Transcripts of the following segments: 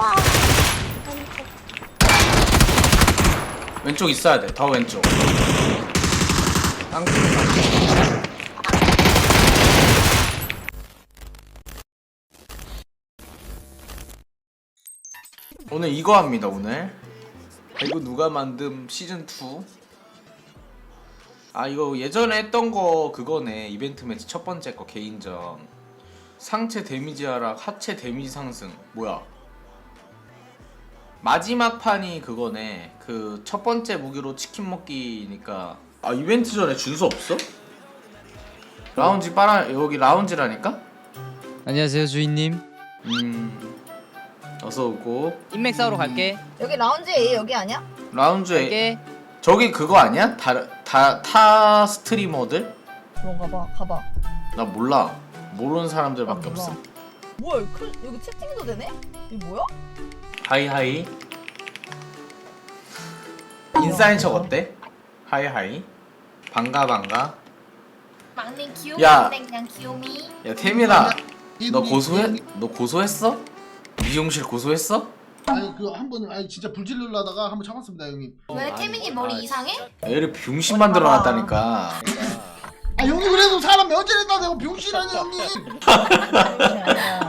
와. 왼쪽 있어야 돼. 더 왼쪽. 땅콩. 오늘 이거 합니다. 오늘. 이거 누가 만듦 시즌 2. 아 이거 예전에 했던 거 그거네. 이벤트 매치 첫 번째 거 개인전. 상체 데미지 하락, 하체 데미지 상승. 뭐야? 마지막 판이 그거네. 그 첫 번째 무기로 치킨 먹기니까. 아 이벤트 전에 준수 없어? 라운지 빨아 여기 라운지라니까? 안녕하세요 주인님 음. 어서 오고. 인맥 싸우러 갈게 여기 라운지 A 여기 아니야? 라운지에 갈게 저기 그거 아니야? 다다타 스트리머들? 그런가 봐. 가봐. 나 몰라. 모르는 사람들밖에 아, 몰라. 없어. 뭐야 여기, 클- 여기 채팅도 되네? 이게 뭐야? 하이 하이. 인싸인 척 어때? 하이 하이. 반가 반가. 막내 귀요미 야. 그냥 귀요미 야 태민아, 이- 너 이- 고소해? 이- 너 고소했어? 미용실 고소했어? 아니 그 한 번 아니 진짜 불질르려 하다가 한 번 참았습니다 형님. 왜 태민이 머리 이상해? 애를 병신 만들어놨다니까. 아 형님 그래도 사람 면제했다 내가 병신하니 형님.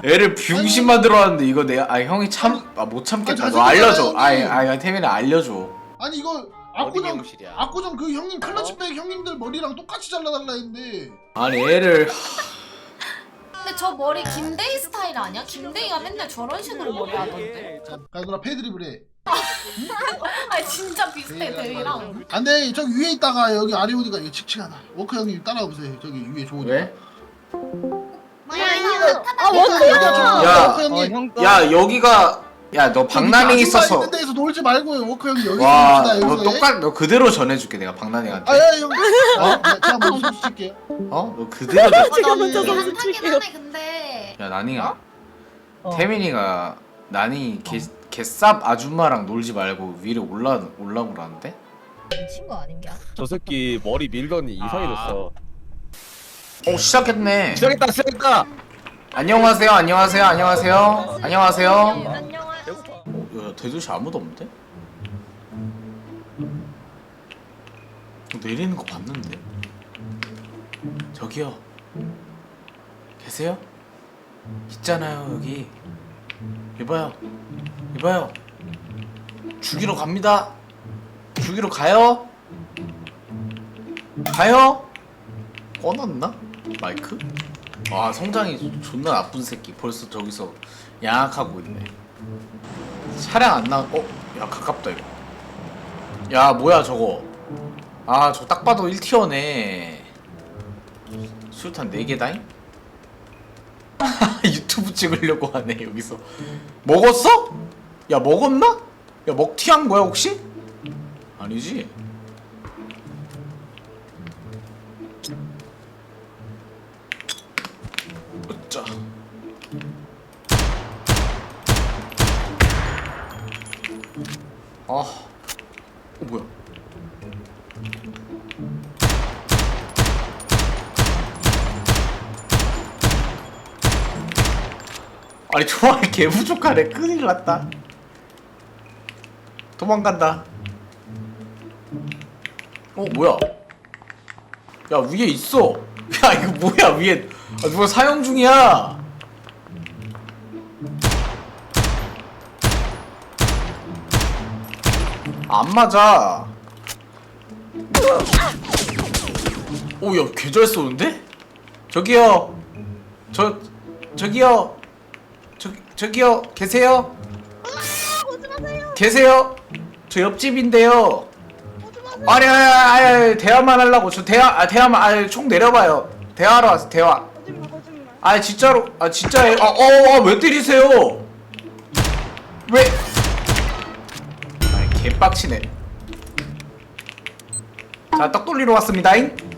애를 병신 만들어놨는데 이거 내가 아 형이 참 아 못 참겠다. 아, 너 알려줘. 자세히 아이 아이 태민아 알려줘. 아니 이거 압구정 압구정 그 형님 클러치백 형님들 머리랑 똑같이 잘라달라 했는데 아니 애를 근데 저 머리 김대희 스타일 아니야? 김대희가 맨날 저런 식으로 머리 하던데 가 누나 패드립을 해. 아 진짜 비슷해 대희랑 안돼 저기 위에 있다가 여기 아래 오니까 이거 칙칙하다. 워커 형님 따라오세요. 저기 위에 좋으니까. 왜? 아 워크야. 야. 워커 형님. 어형 야 여기가 야 너 박나닝 있어서 있는 데에서 놀지 말고 워커 형님 여기서 와 놉시다, 너 여기서. 똑같 너 그대로 전해줄게 내가 박나닝한테. 아야 형. 어? 네, 제가 먼저 손 씻을게요. 어? 너 그대로. 전- 제가 예. 먼저 칠게요. 하네 근데 야 나닝아. 어. 태민이가 나닝이 개 개쌉 아줌마랑 놀지 말고 위로 올라 올라오라는데? 미친 거 아닌가? 저 새끼 머리 밀더니 이상해졌어. 어 시작했네. 시작했다 시작했다. 안녕하세요 안녕하세요 안녕하세요 안녕하세요. 안녕하세요. 어, 야 대도시 아무도 없는데? 어, 내리는 거 봤는데. 저기요. 계세요? 있잖아요 여기. 이봐요. 이봐요. 죽이러 갑니다. 죽이러 가요. 가요. 꺼놨나? 마이크? 와 성장이 존나 나쁜 새끼. 벌써 저기서 양악하고 있네. 차량 안 나. 어? 야 가깝다 이거. 야 뭐야 저거. 아저딱 봐도 1티어네. 수류탄 4개다잉? 유튜브 찍으려고 하네 여기서. 먹었어? 야 먹었나? 야 먹튀한 거야 혹시? 아니지? 으짜. 아, 어 뭐야? 아니 조합이 개 부족하네. 큰일 났다. 도망간다. 어 뭐야? 야 위에 있어. 야 이거 뭐야 위에? 아, 누가 사용 중이야? 안 맞아. 오야 개잘 쏘는데? 저기요. 저 저기요. 저 저기요 계세요? 계세요? 저 옆집인데요. 아니 아니 아니, 아니 대화만 하려고 저 대화 아 대화만 아니 총 내려봐요. 대화하러 왔어 대화. 아 진짜로 아 진짜예요. 아어왜 때리세요? 왜? 아니 개빡치네. 자떡 돌리러 왔습니다잉.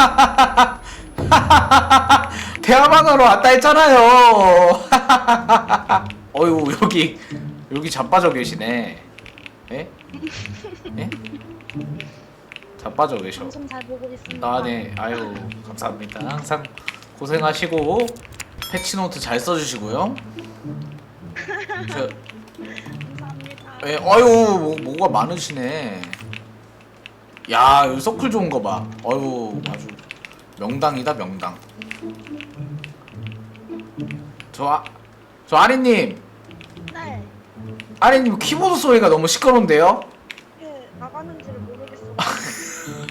대화만으로 왔다 했잖아요. 어유 여기 여기 자빠져 계시네. 예? 예? 자빠져 계셔. 방송 잘 보고 있습니다. 아, 네. 아유, 감사합니다. 항상 고생하시고 패치노트 잘 써주시고요. 저, 감사합니다. 예, 아유, 뭐, 뭐가 많으시네. 야, 여기 서클 좋은 거 봐. 아유, 아주 명당이다, 명당. 저, 아, 저 아리님, 네. 아리님 키보드 소리가 너무 시끄러운데요? 예, 나가는지를 모르겠어.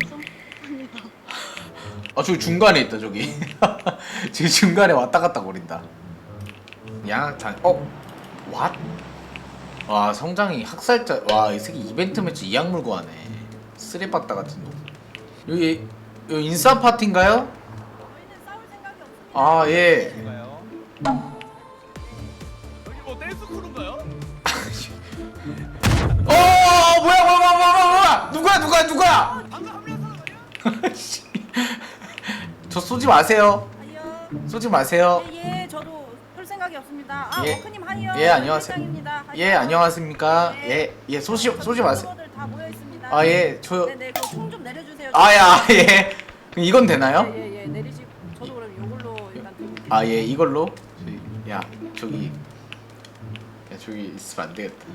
죄송합니다. 아, 저기 중간에 있다, 저기. 저기 중간에 왔다 갔다 거린다. 양탄, 어? 왓? 와, 성장이 학살자, 와, 이 새끼 이벤트 매치 이악 물고 하네. 쓰레빠따 같은 놈. 여기, 여기 인싸 파티인가요? 아, 예. 여기 뭐 댄스 크루인가요? 어, 뭐야, 뭐야, 뭐야, 뭐야, 뭐야, 누구야, 누구야, 누구야? 씨. 저 쏘지 마세요. 쏘지 마세요. 예, 예, 생각이 없습니다. 아, 예. 워크님 하이요. 예, 안녕하세요. 입니다 예, 안녕하십니까? 예, 예, 쏘지, 쏘지 마세요. 다 모여 있습니다. 아, 예, 저, 네, 네, 그총좀 내려주세요. 아, 야, 예. 그럼 이건 되나요? 예, 예, 예, 내리시고 저도 그럼 이걸로 일단 드릴게요. 아, 예, 이걸로. 저기, 야, 저기, 야, 저기 있으면 안 되겠다.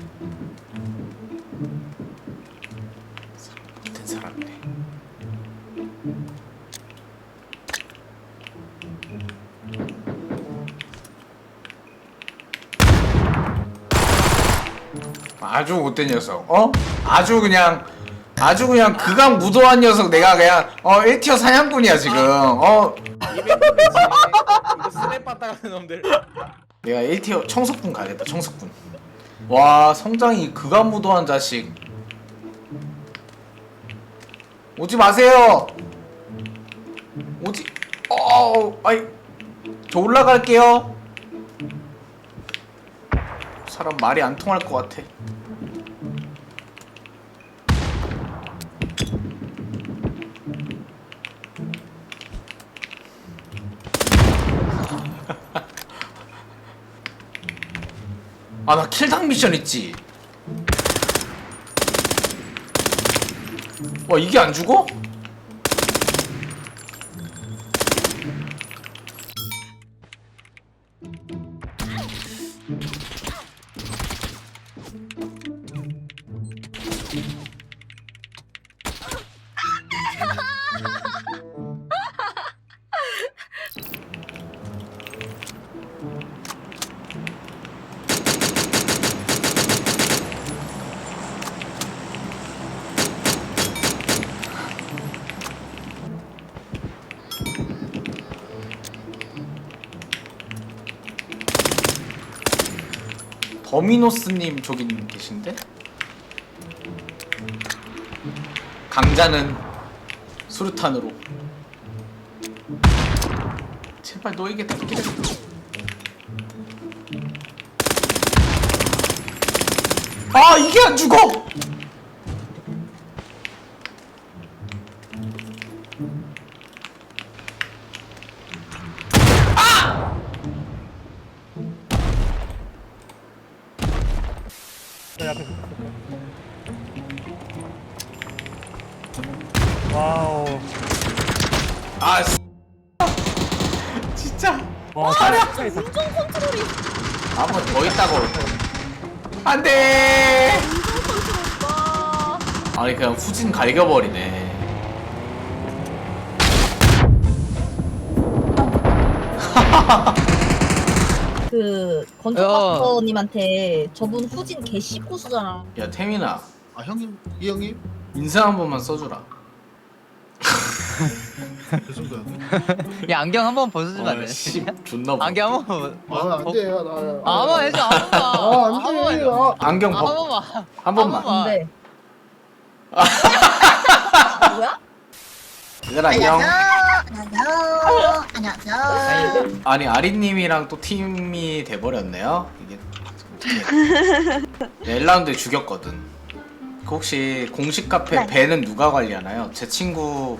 아주 못된 녀석, 어? 아주 그냥, 아주 그냥 극강 무도한 녀석. 내가 그냥 어 1티어 사냥꾼이야 지금. 어? 이거 쓰레빠따 같은 놈들. 내가 1티어 청석분 가겠다 청석분 와 성장이 그간무도한 자식. 오지 마세요. 오지 어 아이 저 올라갈게요. 사람 말이 안 통할 것 같아 아 나 킬당 미션 있지 와 이게 안 죽어? 더미노스님 저기 계신데? 강자는 수류탄으로 제발 너에게 닿기를 아 이게 안 죽어! 아 씨. 진짜? 차량 운전 컨트롤이. 한번더 있다고. 안돼. 아니 그냥 후진 갈겨버리네 그 건축마스터님한테 저분 후진 개 씹고수잖아. 야 태민아 아 형님 이 형님 인상 한 번만 써주라 죄송합니다 형님. 야 안경 한 번 벗어주면 안 어, 돼? 씨 존나 뭐. 안경 한번 벗. 아 안 돼요 나. 아, 한번 해줘 한 번만. 아한 번만 안돼. 해줘. 아, 안경 아, 한 벗 번만. 한 번만 한 번만. 근데 뭐야? 얘들 안녕. 안녕하세요. 아니 아리님이랑 또 팀이 돼버렸네요. 이게 어떻게 네, 1라운드에 죽였거든. 그 혹시 공식 카페 네. 밴은 누가 관리하나요? 제 친구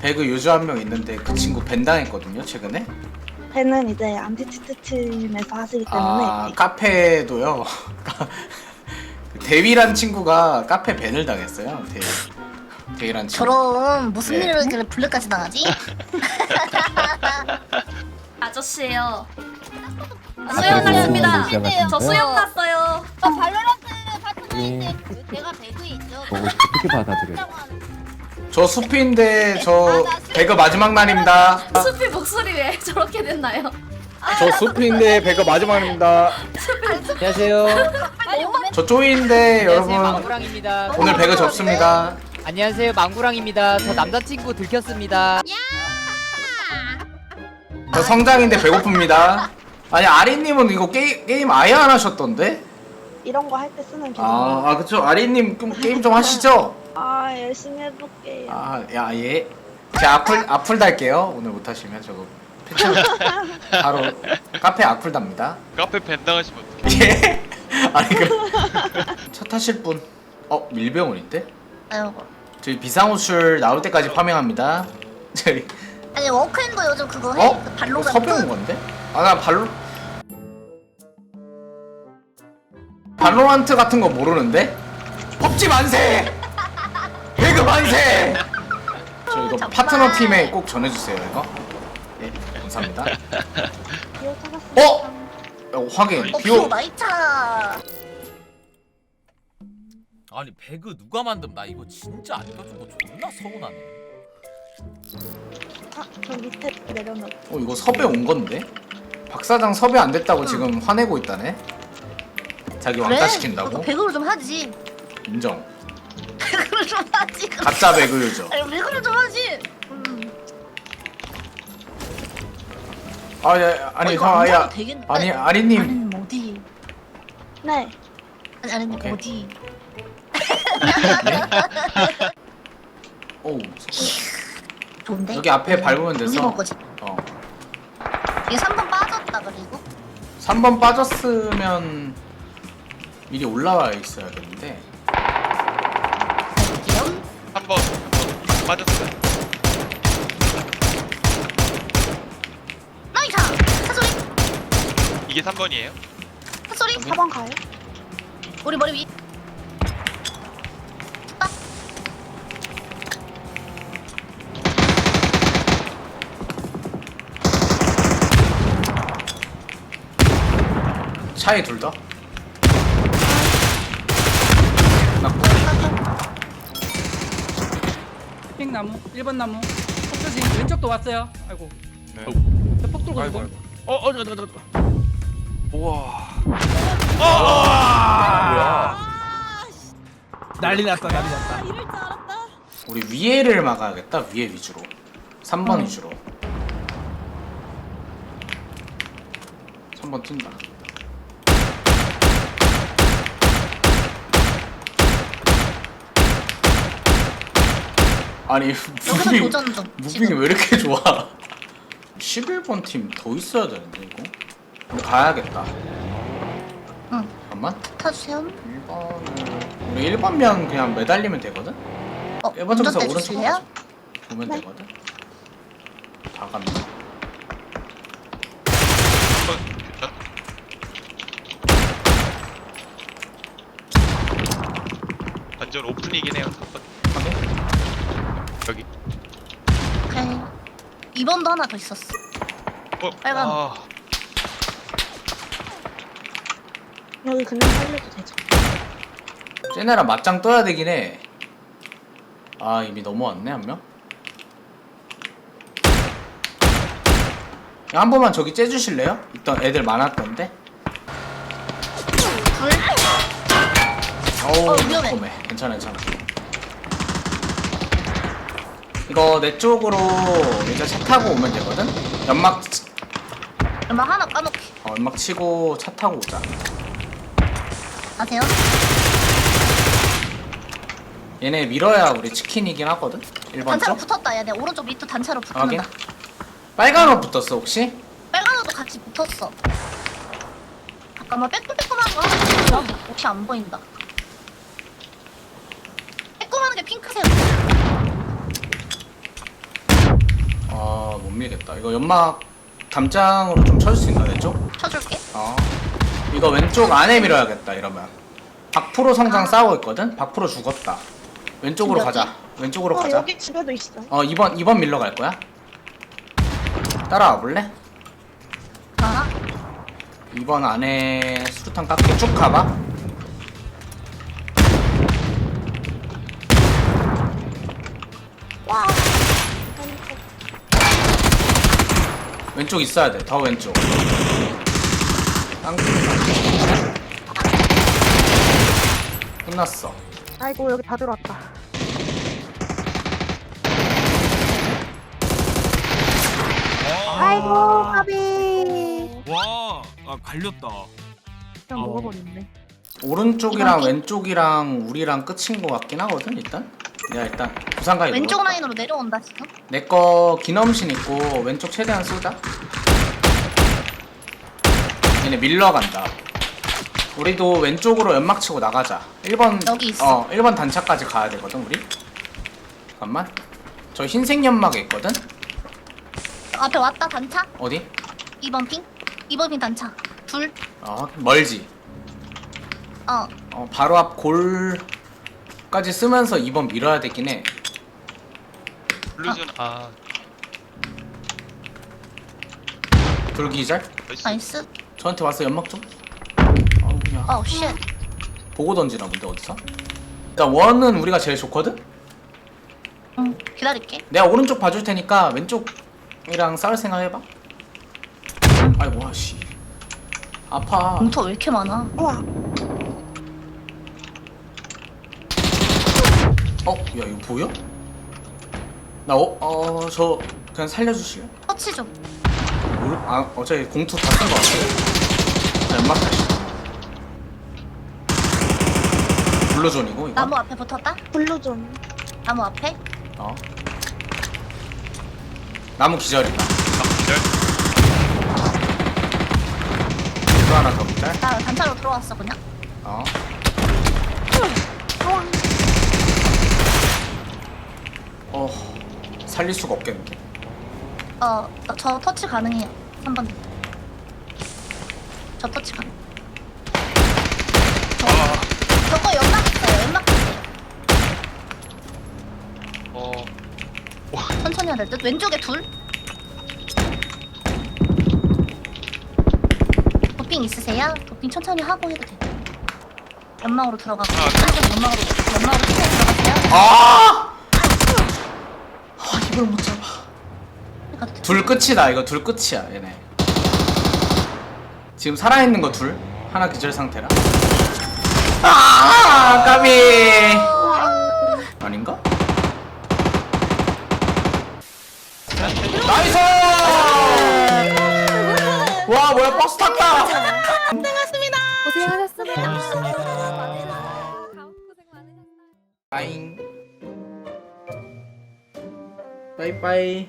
배그 유저 한 명 있는데 그 친구 밴 당했거든요 최근에. 배는 이제 안티치트 팀에서 하시기 때문에. 아 카페도요? 대위란 친구가 카페 밴을 당했어요 대위 데이란 친 저런 무슨 네. 일을 그래 블랙까지 당하지? 아저씨예요. 아, 수영 갔습니다. 네. 저 수영 갔어요. 저 발로란트 파트너인데 그 제가 배그에 있죠. 어떻게 받아들여? 저 숲인데 저 배그 마지막 날입니다 수피 목소리 왜 저렇게 됐나요? 저 숲인데 배가 마지막입니다. 안녕하세요. 저 쪼이인데 안녕하세요. 여러분. 오늘 배그 접습니다 안녕하세요. 망구랑입니다. 저 남자친구 들켰습니다. 저 성장인데 배고픕니다 아니 아리님은 이거 게임, 게임 아예 안 하셨던데? 이런 거 할 때 쓰는 계정. 아, 아 그쵸 아리님 좀 게임 좀 하시죠? 아 열심히 해볼게요. 아야 예. 제가 악플 악플 달게요 오늘 못 하시면 저거 패치 바로 카페 악플 답니다 카페 밴 당하시면 어떡해 예? 아니 그차 타실 분? 어 밀병원인데? 아이고. 저희 비상호출 나올 때까지 파밍합니다 저희 아니 워크앤도 요즘 그거 해? 어? 그. 섭외 온 건데? 아 나 발로 발로란트 같은 거 모르는데? 펍지 만세! 배그 만세! 저 이거 정말. 파트너 팀에 꼭 전해주세요 이거 예 감사합니다. 어? 어 확인 어, 비오 비오 마이차. 아니 배그 누가 만듦 나 이거 진짜 안 껴준 거 존나 서운하네 아, 저 밑에 내려놓. 어 이거 섭외 온 건데? 박 사장 섭외 안 됐다고 지금 화내고 있다네 자기 왕따 시킨다고? 배그를 좀 하지. 인정 배그를 좀 하지. 가짜 배그 유저 아니 배그를 좀 하지. 음. 아, 야, 아니, 어, 이거 형, 안 야, 자도 되겠- 아니, 아니, 아리님, 아니님 어디? 네. 아니 아니님 오케이. 어디? 오, 좋은데? 여기 앞에 밟으면 여기 돼서. 어, 이게 3번 빠졌다 그리고 3번 빠졌으면 미리 올라와 있어야겠는데. 한번 빠졌어요. 사소리. 이게 3번이에요 사소리. 4번 가요? 우리 머리 위. 차에 둘 다. 끝났고, 핑 나무 1번 나무 폭조심 왼쪽도 왔어요 아이고 네. 폭 돌고 아이고, 지금 아이고. 어, 어, 저, 저, 저. 우와. 난리 났다 난리 났다 이럴 줄 알았다 우리 위에를 막아야겠다, 위에 위주로. 3번 위주로. 3번 뛴다. 아니, 여기서 무빙, 도전 중. 무빙이 지금. 왜 이렇게 좋아? 11번 팀 더 있어야 되는데 이거? 우리 가야겠다. 응. 잠깐만. 타주세요. 1번을 우리 1번면 그냥 매달리면 되거든? 어, 1번 쪽에서 운전대 오른쪽 주실래요? 가자. 보면 네. 되거든? 다 갔나? 완전 오픈이긴 해요 3번 확인? 여기 오케이. 2번도 하나 더 있었어. 어, 빨간. 아, 여기 그냥 살려도 되죠. 쟤네랑 맞짱 떠야 되긴 해. 아 이미 넘어왔네 한 명. 야, 한 번만 저기 째주실래요? 있던 애들 많았던데. 불. 어우 어, 위험해. 위험해. 괜찮아 괜찮아. 이거 내 쪽으로 이제 차 타고 오면 되거든. 연막 치- 연막 하나 까놓기. 어, 연막 치고 차 타고 오자. 아세요? 얘네 밀어야 우리 치킨이긴 하거든. 1번 단차로 쪽. 붙었다. 야, 내 오른쪽 밑도 단차로 확인. 붙는다. 빨간 옷 붙었어 혹시? 빨간 옷도 같이 붙었어. 잠깐만 빼꼼빼꼼한 거 하나 혹시 안 보인다. 빼꼼한 게 핑크색. 아 못 밀겠다. 이거 연막 담장으로 좀 쳐줄 수 있나 내 쪽? 쳐줄게. 어. 이거 왼쪽 안에 밀어야겠다 이러면. 박프로 성장 싸우고 있거든? 박프로 죽었다. 왼쪽으로 지금 가자 왼쪽으로 어 가자 여기 집에도 있어. 어 2번 2번 밀러 갈 거야 따라와 볼래? 아 2번 안에 수류탄 깎게 쭉 가봐 와. 왼쪽 있어야 돼 더 왼쪽 깡패 끝났어 아이고 여기 다 들어왔다. 아이고 까비. 와, 아 갈렸다. 그냥 먹어버렸네. 오른쪽이랑 왼쪽이랑 우리랑 끝인 거 같긴 하거든 일단 내가 일단 부산가에 왼쪽 라인으로 내려온다 지금. 내거 기념신 있고 왼쪽 최대한 쏘자. 얘네 밀러 간다. 우리도 왼쪽으로 연막 치고 나가자. 1번 여기 있어. 어 1번 단차까지 가야 되거든 우리. 잠깐만. 저 흰색 연막에 있거든? 앞에 왔다 단차? 어디? 2번 핑? 2번 핑 단차. 둘. 어 멀지. 어, 어 바로 앞 골 까지 쓰면서 2번 밀어야 되긴 해. 블루전 아. 돌기절 나이스. 나이스. 저한테 와서 연막 좀. 아우 야 어우 쉣. 보고 던지나 본데 어디서? 일단 원은 우리가 제일 좋거든? 응, 기다릴게. 내가 오른쪽 봐줄 테니까 왼쪽이랑 싸울 생각 해봐. 아이고 와씨. 아파. 공터 왜 이렇게 많아? 우와. 어? 야 이거 보여? 나 어? 어... 저 그냥 살려주실래? 터치 좀 모르... 아 어차피 공투 다 쓴 거 같아 자, 연막 다시 블루존이고 이거? 나무 앞에 붙었다 블루존. 나무 앞에 어 나무 기절이다 아, 기절. 또 하나 더 기절 나 단차로 들어왔어 그냥 어 어... 살릴 수가 없겠는데 어, 저 터치 가능해요. 3번. 저 터치 가능. 저, 저거 연막 있어요 연막 있어요. 어. 천천히 해야 될 듯? 왼쪽에 둘? 도핑 있으세요? 도핑 천천히 하고 해도 돼요 연막으로 들어가고. 아, 한쪽 연막으로 연막으로 천천히 들어가세요. 아! 아 이걸 못 잡아. 둘 끝이다. 이거 둘 끝이야 얘네. 지금 살아있는 거 둘? 하나 기절 상태라? 아 까비! 아닌가? 나이스! 와 뭐야 버스 탔다. 빠잉 빠이빠 이